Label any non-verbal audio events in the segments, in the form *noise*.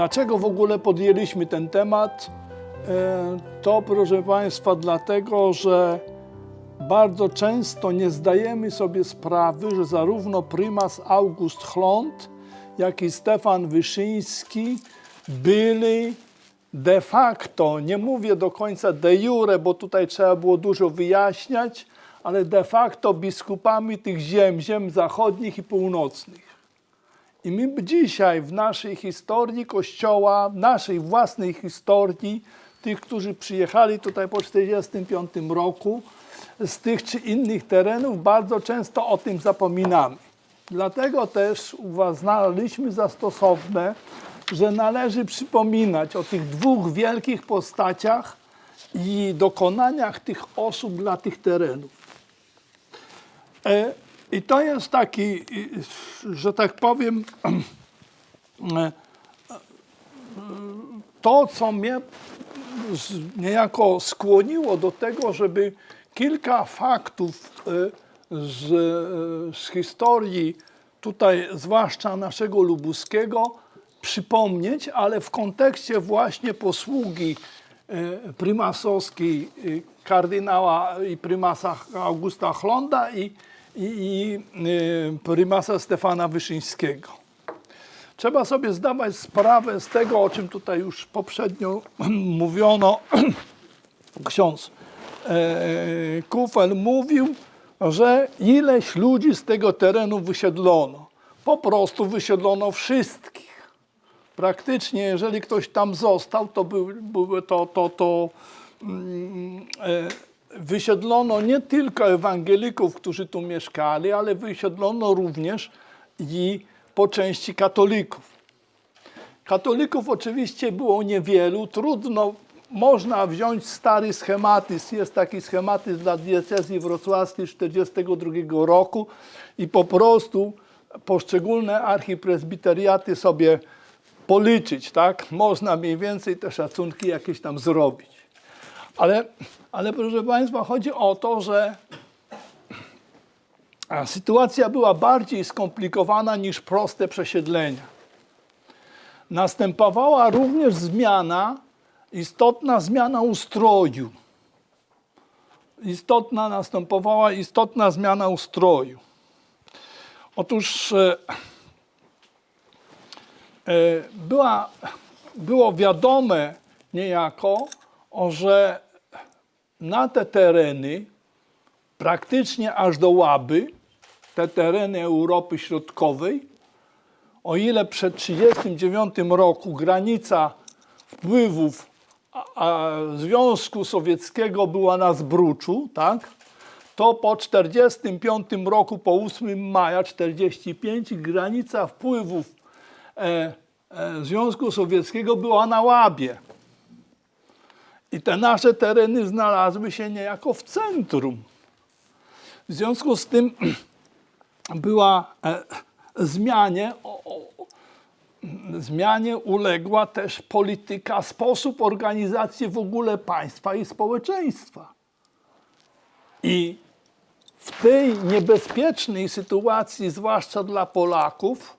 Dlaczego w ogóle podjęliśmy ten temat? E, To, proszę Państwa, dlatego, że bardzo często nie zdajemy sobie sprawy, że zarówno prymas August Chlont, jak i Stefan Wyszyński byli de facto, nie mówię do końca de jure, bo tutaj trzeba było dużo wyjaśniać, ale de facto biskupami tych ziem, ziem zachodnich i północnych. I my dzisiaj w naszej historii Kościoła, w naszej własnej historii, tych, którzy przyjechali tutaj po 1945 roku, z tych czy innych terenów, bardzo często o tym zapominamy. Dlatego też uznaliśmy za stosowne, że należy przypominać o tych dwóch wielkich postaciach i dokonaniach tych osób dla tych terenów. E, I to jest taki, że tak powiem, to, co mnie niejako skłoniło do tego, żeby kilka faktów e, z, z historii, tutaj zwłaszcza naszego lubuskiego, przypomnieć, ale w kontekście właśnie posługi e, prymasowskiej e, kardynała i prymasa Augusta Chlonda i, i, i e, prymasa Stefana Wyszyńskiego. Trzeba sobie zdawać sprawę z tego, o czym tutaj już poprzednio *clears throat* mówiono. *clears throat* Ksiądz e, Kufel mówił, że ileś ludzi z tego terenu wysiedlono. Po prostu wysiedlono wszystkich. Praktycznie, jeżeli ktoś tam został, to były, były to, to, to e, wysiedlono nie tylko ewangelików, którzy tu mieszkali, ale wysiedlono również i po części katolików. Katolików oczywiście było niewielu, trudno, można wziąć stary schematyzm, jest taki schematyzm dla diecezji wrocławskiej z 1942 roku i po prostu poszczególne archipresbiteriaty sobie policzyć, tak? Można mniej więcej te szacunki jakieś tam zrobić. Ale, ale proszę Państwa, chodzi o to, że sytuacja była bardziej skomplikowana niż proste przesiedlenia. Następowała również zmiana, istotna zmiana ustroju. Istotna następowała istotna zmiana ustroju. Otóż e, e, była, było wiadome niejako, o, że na te tereny praktycznie aż do Łaby, te tereny Europy Środkowej, o ile przed 1939 roku granica wpływów Związku Sowieckiego była na Zbruczu, tak? to po 1945 roku, po 8 maja 1945, granica wpływów e, e, Związku Sowieckiego była na Łabie. I te nasze tereny znalazły się niejako w centrum. W związku z tym *clears throat* była e, zmianie, o, o, zmianie uległa też polityka, sposób organizacji w ogóle państwa i społeczeństwa. I w tej niebezpiecznej sytuacji, zwłaszcza dla Polaków,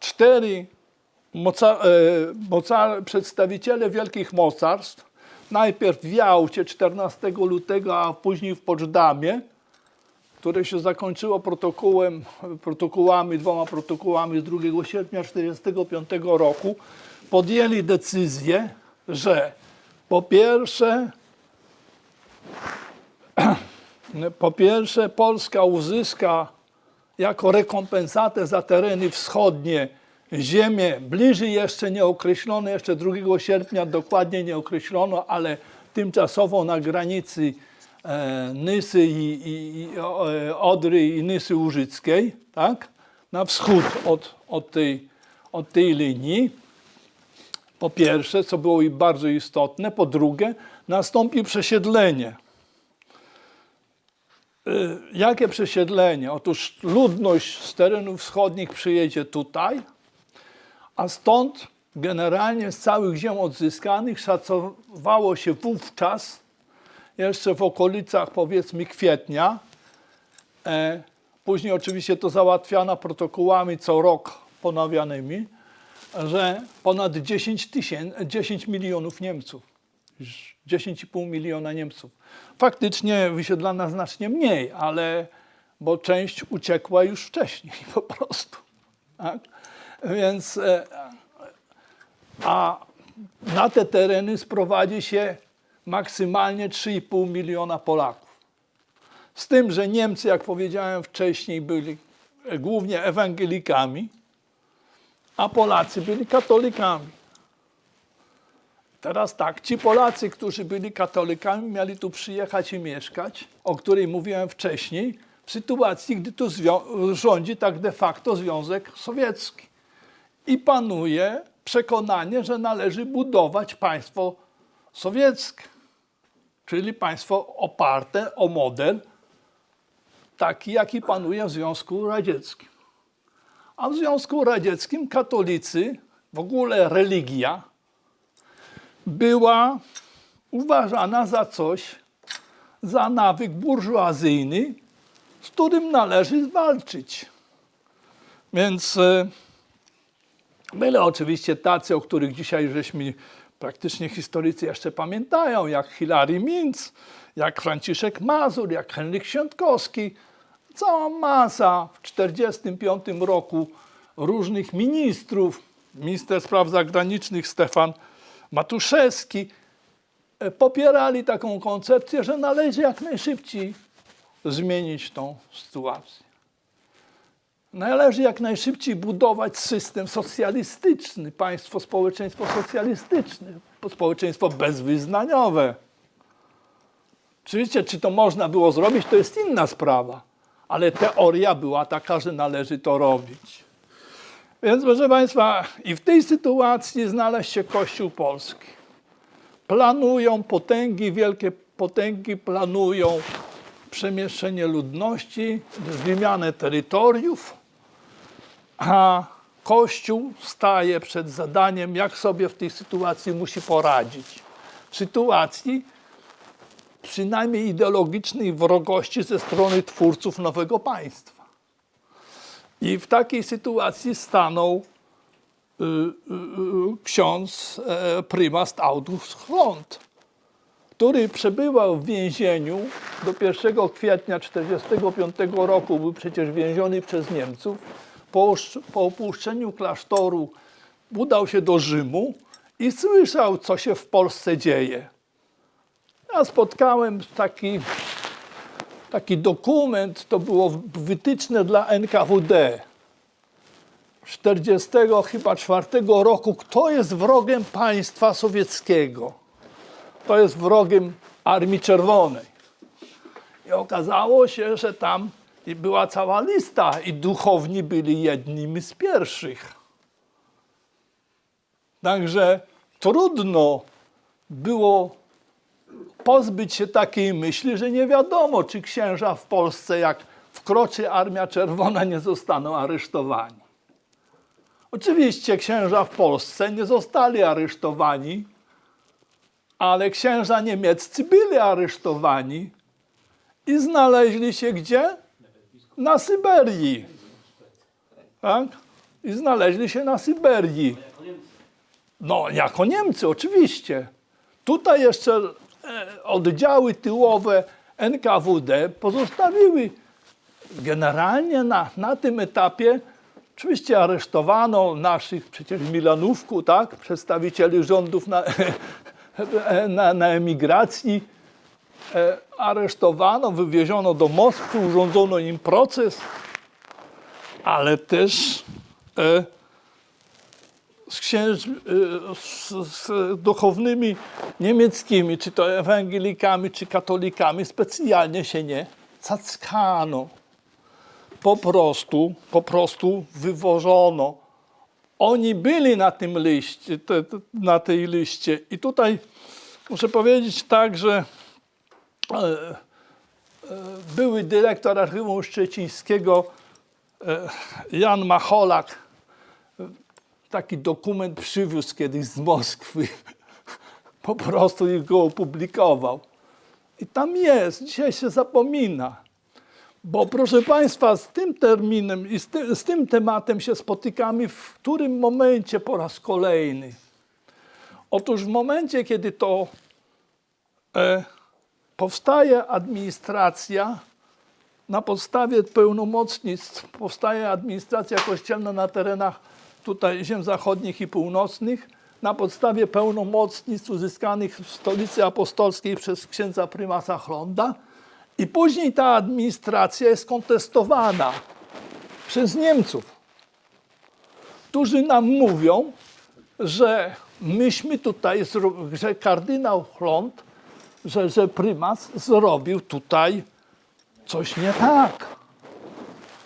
cztery moca, e, moca, przedstawiciele wielkich mocarstw, najpierw w Jałcie 14 lutego, a później w Poczdamie, które się zakończyło protokołem, protokołami, dwoma protokołami z 2 sierpnia 1945 roku, podjęli decyzję, że po pierwsze, *clears throat* po pierwsze Polska uzyska jako rekompensatę za tereny wschodnie ziemię bliżej jeszcze nieokreślone, jeszcze 2 sierpnia dokładnie nie określono, ale tymczasowo na granicy e, Nysy i, i, i e, Odry i Nysy Łużyckiej, tak? na wschód od, od, tej, od tej linii. Po pierwsze, co było i bardzo istotne, po drugie, nastąpi przesiedlenie. Y, Jakie przesiedlenie? Otóż ludność z terenów wschodnich przyjedzie tutaj, a stąd generalnie z całych ziem odzyskanych szacowało się wówczas, jeszcze w okolicach powiedzmy kwietnia, e, później oczywiście to załatwiano protokołami co rok ponawianymi, że ponad 10, tysięcy, 10 milionów Niemców, już 10,5 miliona Niemców. Faktycznie wysiedlana znacznie mniej, ale bo część uciekła już wcześniej *laughs* po prostu. Tak? Więc e, a na te tereny sprowadzi się maksymalnie 3,5 miliona Polaków. Z tym, że Niemcy, jak powiedziałem wcześniej, byli głównie ewangelikami, a Polacy byli katolikami. Teraz tak, ci Polacy, którzy byli katolikami, mieli tu przyjechać i mieszkać, o której mówiłem wcześniej, w sytuacji, gdy tu rządzi tak de facto Związek Sowiecki. I panuje przekonanie, że należy budować państwo sowieckie, czyli państwo oparte o model taki, jaki panuje w Związku Radzieckim. A w Związku Radzieckim katolicy, w ogóle religia, była uważana za coś, za nawyk burżuazyjny, z którym należy walczyć. Więc e, byli oczywiście tacy, o których dzisiaj żeśmy praktycznie historycy jeszcze pamiętają, jak Hilary Minc, jak Franciszek Mazur, jak Henryk Świątkowski. Cała masa w 1945 roku różnych ministrów, minister spraw zagranicznych Stefan Matuszewski, e, popierali taką koncepcję, że należy jak najszybciej zmienić tą sytuację. Należy jak najszybciej budować system socjalistyczny, państwo, społeczeństwo socjalistyczne, społeczeństwo bezwyznaniowe. Oczywiście, czy to można było zrobić, to jest inna sprawa, ale teoria była taka, że należy to robić. Więc, proszę Państwa, i w tej sytuacji znalazł się Kościół Polski. Planują potęgi, wielkie potęgi planują przemieszczenie ludności, wymianę terytoriów, a Kościół staje przed zadaniem, jak sobie w tej sytuacji musi poradzić. W sytuacji przynajmniej ideologicznej wrogości ze strony twórców nowego państwa. I w takiej sytuacji stanął y, y, y, ksiądz e, prymas August Front, który przebywał w więzieniu do 1 kwietnia 1945 roku, był przecież więziony przez Niemców. Po, po opuszczeniu klasztoru udał się do Rzymu i słyszał, co się w Polsce dzieje. Ja spotkałem taki, taki dokument, to było wytyczne dla NKWD. 40 chyba 4 roku, kto jest wrogiem państwa sowieckiego. To jest wrogiem Armii Czerwonej. I okazało się, że tam i była cała lista i duchowni byli jednymi z pierwszych. Także trudno było pozbyć się takiej myśli, że nie wiadomo, czy księża w Polsce, jak wkroczy Armia Czerwona, nie zostaną aresztowani. Oczywiście księża w Polsce nie zostali aresztowani, ale księża niemieccy byli aresztowani i znaleźli się gdzie? Na Syberii. Tak? I znaleźli się na Syberii. No, jako Niemcy, oczywiście. Tutaj jeszcze e, oddziały tyłowe NKWD pozostawiły generalnie na, na tym etapie. Oczywiście aresztowano naszych przecież Milanówku, tak, przedstawicieli rządów na, *laughs* na, na emigracji. E, aresztowano, wywieziono do Moskwy, urządzono im proces, ale też e, z, księż, y, z, z duchownymi niemieckimi, czy to ewangelikami, czy katolikami, specjalnie się nie cackano. Po prostu, po prostu wywożono. Oni byli na tym liście, te, te, na tej liście. I tutaj muszę powiedzieć tak, że e, e, były dyrektor Archiwum Szczecińskiego e, Jan Macholak taki dokument przywiózł kiedyś z Moskwy. *laughs* Po prostu i go opublikował. I tam jest, dzisiaj się zapomina. Bo proszę Państwa, z tym terminem i z, ty, z tym tematem się spotykamy w którym momencie po raz kolejny. Otóż w momencie, kiedy to e, powstaje administracja, na podstawie pełnomocnictw. Powstaje administracja kościelna na terenach tutaj ziem zachodnich i północnych, na podstawie pełnomocnictw uzyskanych w stolicy apostolskiej przez księdza prymasa Chlonda. I później ta administracja jest kontestowana przez Niemców, którzy nam mówią, że myśmy tutaj, że kardynał Chlond, że, że prymas zrobił tutaj coś nie tak.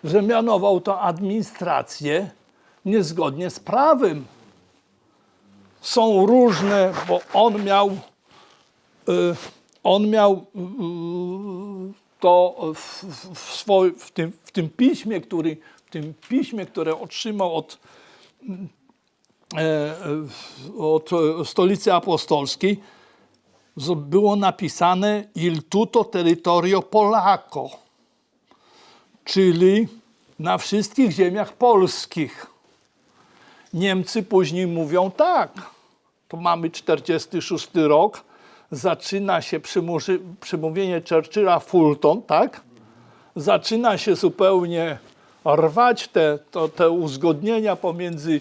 Że mianował to administrację niezgodnie z prawem. Są różne, bo on miał, y, on miał y, to w, w, tym, w tym piśmie, który, w tym piśmie, które otrzymał od, od stolicy apostolskiej, było napisane il tutto territorio Polako, czyli na wszystkich ziemiach polskich. Niemcy później mówią tak, to mamy 46 rok, zaczyna się przemówienie Churchilla Fulton, tak? Zaczyna się zupełnie rwać te, to, te uzgodnienia pomiędzy,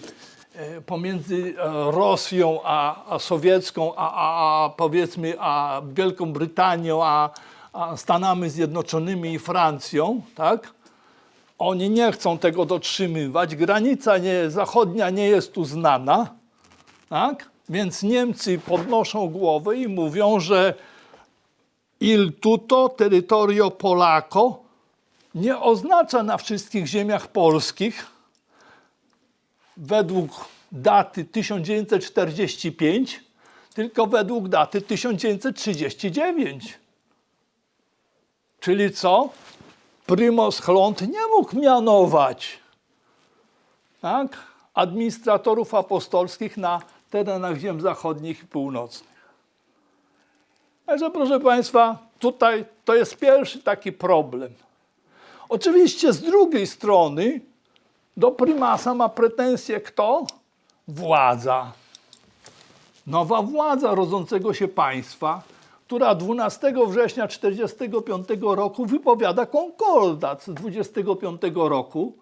pomiędzy e, Rosją a, a sowiecką, a, a, a powiedzmy a Wielką Brytanią, a, a Stanami Zjednoczonymi i Francją, tak? Oni nie chcą tego dotrzymywać. Granica nie, zachodnia nie jest tu znana. Tak? Więc Niemcy podnoszą głowę i mówią, że il tutto territorio Polako nie oznacza na wszystkich ziemiach polskich według daty 1945, tylko według daty 1939. Czyli co? Prymos Chląd nie mógł mianować tak, administratorów apostolskich na terenach ziem zachodnich i północnych. Także proszę Państwa, tutaj to jest pierwszy taki problem. Oczywiście z drugiej strony do prymasa ma pretensje kto? Władza. Nowa władza rodzącego się państwa, która 12 września 1945 roku wypowiada konkordat z 25 roku,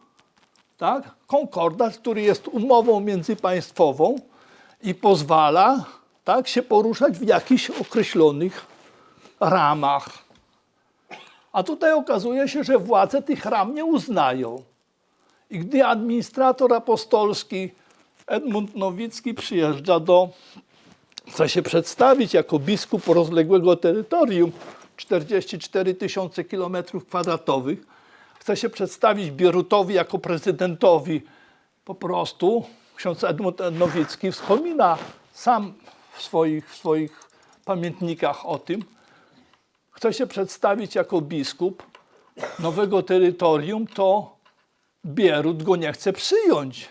tak? Konkordat, który jest umową międzypaństwową i pozwala tak, się poruszać w jakichś określonych ramach. A tutaj okazuje się, że władze tych ram nie uznają. I gdy administrator apostolski Edmund Nowicki przyjeżdża do, chce się przedstawić jako biskup rozległego terytorium, 44 tysiące kilometrów kwadratowych, chce się przedstawić Bierutowi jako prezydentowi, po prostu ksiądz Edmund Nowicki wspomina sam w swoich, w swoich pamiętnikach o tym, chce się przedstawić jako biskup. Nowego terytorium, to Bierut go nie chce przyjąć.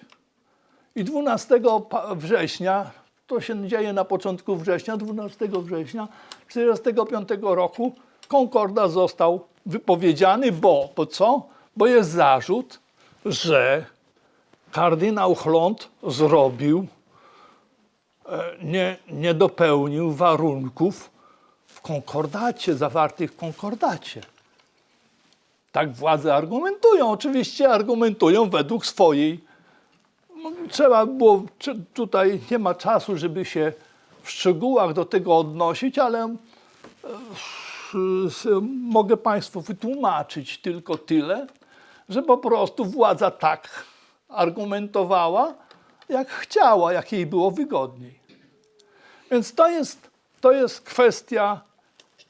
I 12 pa- września, to się dzieje na początku września, 12 września 1945 roku konkordat został wypowiedziany, bo, bo co? Bo jest zarzut, że kardynał Chląd zrobił, e, nie, nie dopełnił warunków w konkordacie, zawartych w konkordacie. Tak władze argumentują. Oczywiście argumentują według swojej. No, Trzeba było, tutaj nie ma czasu, żeby się w szczegółach do tego odnosić, ale e, mogę Państwu wytłumaczyć tylko tyle, że po prostu władza tak argumentowała, jak chciała, jak jej było wygodniej. Więc to jest, to jest kwestia,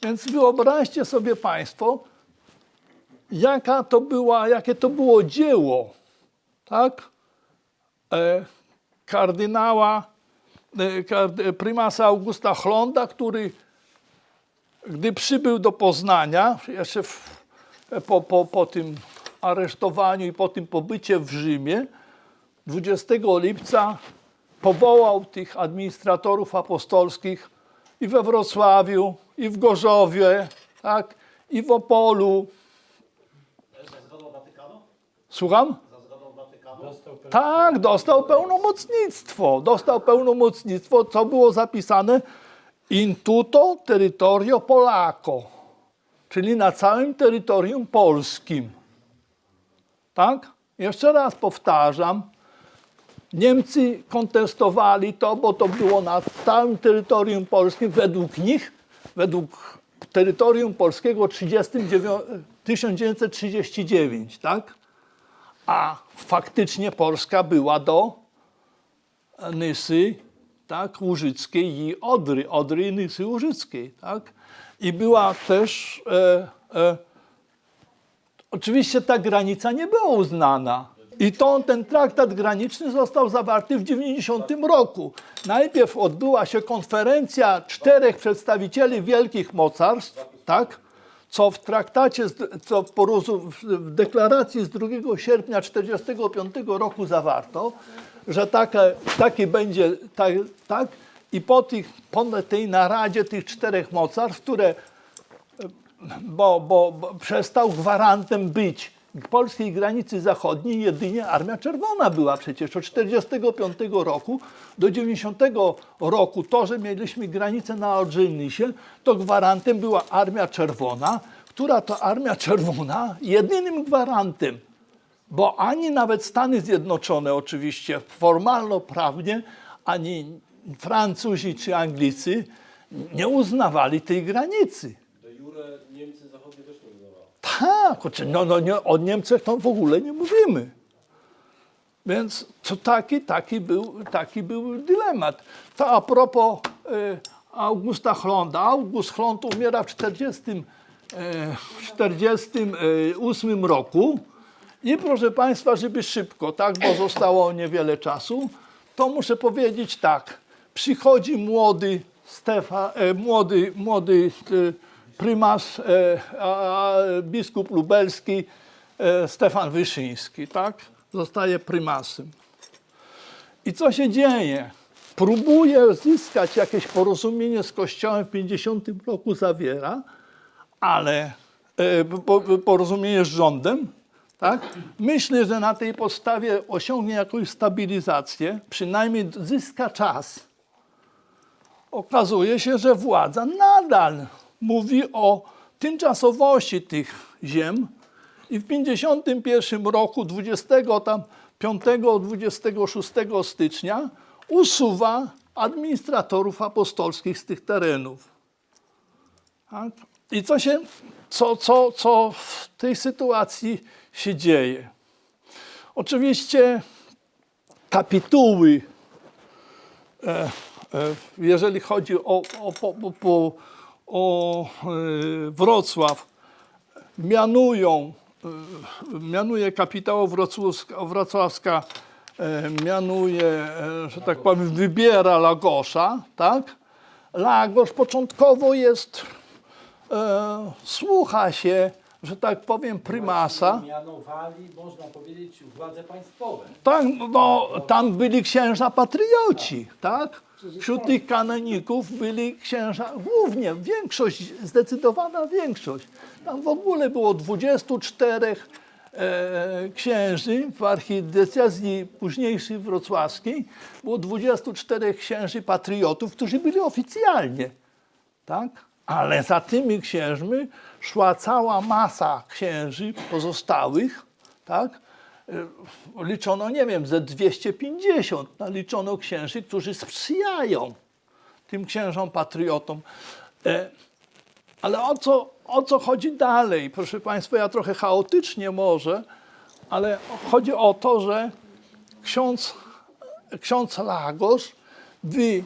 więc wyobraźcie sobie Państwo, jaka to była, jakie to było dzieło, tak? E, kardynała, e, kard- prymasa Augusta Chlonda, który gdy przybył do Poznania, jeszcze w, po, po, po tym aresztowaniu i po tym pobycie w Rzymie, 20 lipca powołał tych administratorów apostolskich i we Wrocławiu, i w Gorzowie, tak, i w Opolu, Słucham? Tak, dostał pełnomocnictwo. Dostał pełnomocnictwo, co było zapisane in tutto territorio Polaco, czyli na całym terytorium polskim. Tak? Jeszcze raz powtarzam. Niemcy kontestowali to, bo to było na całym terytorium polskim. Według nich, według terytorium polskiego 39, 1939, tak? A faktycznie Polska była do Nysy, tak, Łużyckiej i Odry, Odry i Nysy Łużyckiej, tak? I była też, e, e, oczywiście ta granica nie była uznana. I to, ten traktat graniczny został zawarty w 90 roku. Najpierw odbyła się konferencja czterech przedstawicieli wielkich mocarstw, tak? Co w traktacie, co w, porozum, w deklaracji z 2 sierpnia 1945 roku zawarto, że takie, taki będzie, tak, tak, i po, tych, po tej naradzie tych czterech mocarstw, które bo, bo, bo przestał gwarantem być polskiej granicy zachodniej jedynie Armia Czerwona była przecież od 45 roku do 90 roku to, że mieliśmy granicę na Odrzyjnysie, to gwarantem była Armia Czerwona, która to Armia Czerwona jedynym gwarantem bo ani nawet Stany Zjednoczone oczywiście formalno-prawnie, ani Francuzi czy Anglicy nie uznawali tej granicy. Niemcy zachodnie też nie uznawały. Tak, no, no nie, o Niemczech to w ogóle nie mówimy. Więc to taki, taki, był, taki był dylemat. To a propos e, Augusta Chlonda. August Chlond umiera w 40, e, w 48 roku. I proszę Państwa, żeby szybko, tak, bo zostało niewiele czasu, to muszę powiedzieć tak. Przychodzi młody Stefa, e, młody, młody e, prymas, e, a, biskup lubelski e, Stefan Wyszyński, tak? Zostaje prymasem. I co się dzieje? Próbuje zyskać jakieś porozumienie z Kościołem w 50 roku zawiera, ale e, po, po- porozumienie z rządem, tak? Myślę, że na tej podstawie osiągnie jakąś stabilizację, przynajmniej zyska czas. Okazuje się, że władza nadal mówi o tymczasowości tych ziem i w 51 roku 25-26 stycznia usuwa administratorów apostolskich z tych terenów. Tak? I co się, co, co, co w tej sytuacji się dzieje? Oczywiście kapituły, e, e, jeżeli chodzi o, o, po, po, o e, Wrocław, mianują, e, mianuje kapitał wrocławska, wrocławska e, mianuje, że tak powiem, wybiera Lagosza, tak? Lagosz początkowo jest, e, słucha się, że tak powiem, prymasa. Mianowali, można powiedzieć, władze państwowe. Tak, no tam byli księża patrioci, tak? Wśród tych kanoników byli księża, głównie większość, zdecydowana większość. Tam w ogóle było 24 e, księży w archidiecezji późniejszej wrocławskiej. Było 24 księży patriotów, którzy byli oficjalnie tak? Ale za tymi księżmi szła cała masa księży pozostałych, tak? Y, Liczono, nie wiem, ze 250 naliczono księży, którzy sprzyjają tym księżom patriotom. E, Ale o co, o co chodzi dalej? Proszę Państwa, ja trochę chaotycznie może, ale chodzi o to, że ksiądz, ksiądz Lagos wy,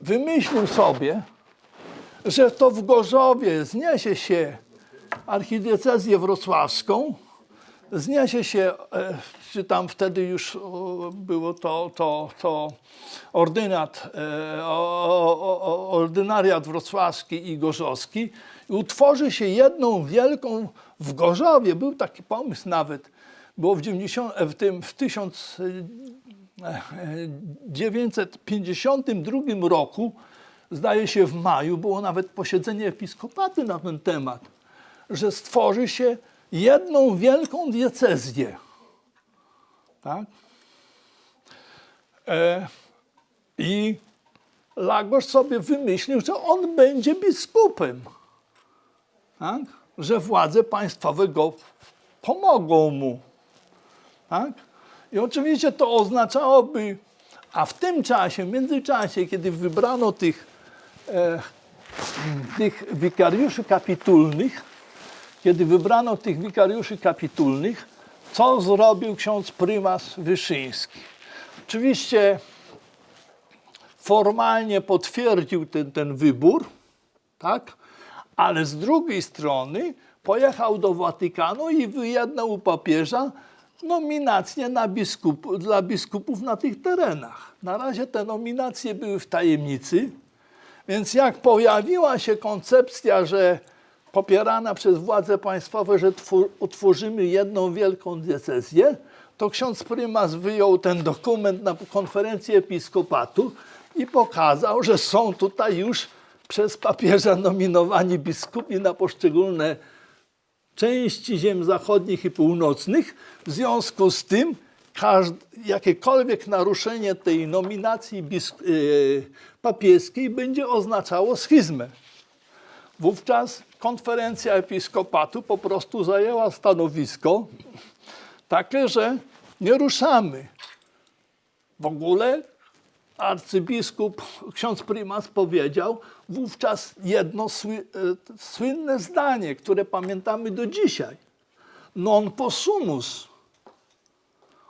wymyślił sobie, że to w Gorzowie zniesie się archidiecezję wrocławską, zniesie się, e, czy tam wtedy już o, było to, to, to ordynat, e, ordynariat wrocławski i gorzowski i utworzy się jedną wielką w Gorzowie. Był taki pomysł nawet, było w, 90, w tym w 1000 1952 roku, zdaje się w maju, było nawet posiedzenie episkopaty na ten temat, że stworzy się jedną wielką diecezję. Tak? E, I Lagos sobie wymyślił, że on będzie biskupem. Tak? Że władze państwowe go pomogą mu. Tak? I oczywiście to oznaczałoby, a w tym czasie, w międzyczasie, kiedy wybrano tych, e, tych wikariuszy kapitulnych, kiedy wybrano tych wikariuszy kapitulnych, co zrobił ksiądz prymas Wyszyński? Oczywiście formalnie potwierdził ten, ten wybór, tak? ale z drugiej strony pojechał do Watykanu i wyjednał u papieża nominacje na biskup, dla biskupów na tych terenach. Na razie te nominacje były w tajemnicy, więc jak pojawiła się koncepcja, że popierana przez władze państwowe, że utworzymy jedną wielką diecezję, to ksiądz prymas wyjął ten dokument na konferencję episkopatu i pokazał, że są tutaj już przez papieża nominowani biskupi na poszczególne części ziem zachodnich i północnych. W związku z tym jakiekolwiek naruszenie tej nominacji bisk- yy, papieskiej będzie oznaczało schizmę. Wówczas konferencja episkopatu po prostu zajęła stanowisko takie, że nie ruszamy. W ogóle arcybiskup, ksiądz prymas powiedział wówczas jedno e, słynne zdanie, które pamiętamy do dzisiaj. Non possumus.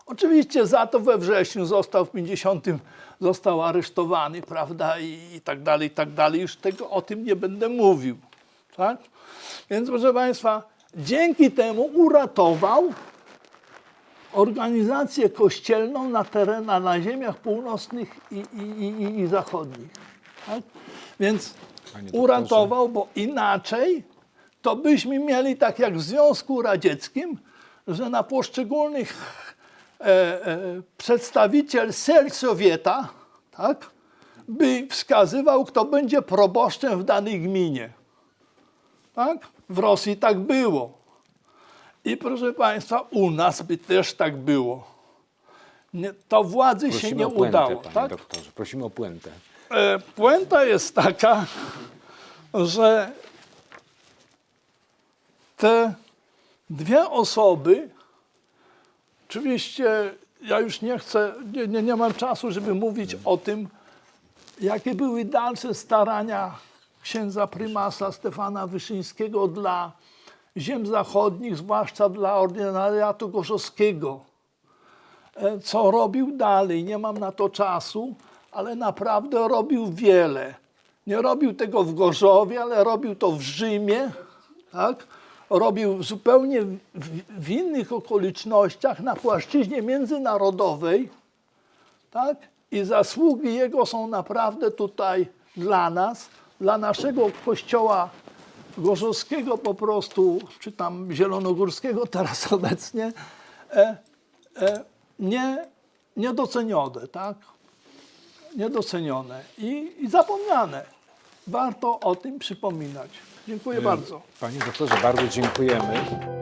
Oczywiście za to we wrześniu został w 50 został aresztowany, prawda, i, i tak dalej, i tak dalej. Już tego o tym nie będę mówił. Tak? Więc proszę Państwa, dzięki temu uratował organizację kościelną na terenach, na ziemiach północnych i, i, i, i zachodnich. Tak? Więc uratował, bo inaczej to byśmy mieli tak jak w Związku Radzieckim, że na poszczególnych e, e, przedstawiciel tak, by wskazywał, kto będzie proboszczem w danej gminie. Tak? W Rosji tak było. I proszę Państwa, u nas by też tak było. Nie, to władzy się Prosimy nie o puentę, udało. panie Tak? doktorze. Prosimy o puentę. E, Puenta jest taka, że te dwie osoby, oczywiście ja już nie chcę, nie, nie, nie mam czasu, żeby mówić o tym, jakie były dalsze starania księdza prymasa Stefana Wyszyńskiego dla ziem zachodnich, zwłaszcza dla ordynariatu gorzowskiego e, co robił dalej. Nie mam na to czasu, ale naprawdę robił wiele. Nie robił tego w Gorzowie, ale robił to w Rzymie. Tak? Robił zupełnie w, w innych okolicznościach na płaszczyźnie międzynarodowej. Tak? I zasługi jego są naprawdę tutaj dla nas, dla naszego kościoła gorzowskiego po prostu, czy tam zielonogórskiego teraz *laughs* obecnie, e, e, nie, niedocenione, tak? Niedocenione i, i zapomniane. Warto o tym przypominać. Dziękuję bardzo. Panie doktorze, bardzo dziękujemy.